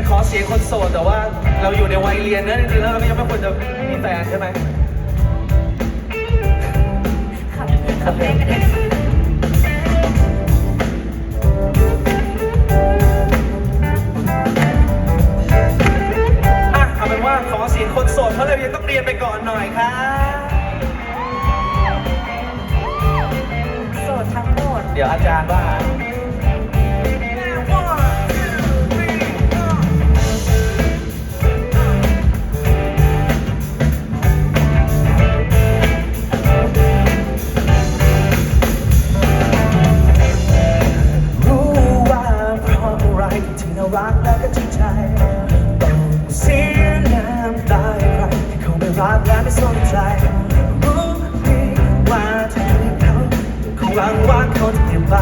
จะขอเสียงคนโสดแต่ว่าเราอยู่ในวัยเรียนนะจริงๆแล้วเราไม่ยังไม่ควรจะมีแฟนใช่ไหมขับขับเล่นกันอะเอาเป็นว่าขอเสียงคนโสดเพราะเรายังต้องเรียนไปก่อนหน่อยครับโสดทั้งหมด เดี๋ยวอาจารย์ว่า กันที่ใจเสียน้ำตาใครที่เขาไม่รักและไม่สนใจรู้ดีว่าเธอเขาคงหวังว่าเขาจะเปลี่ยนไป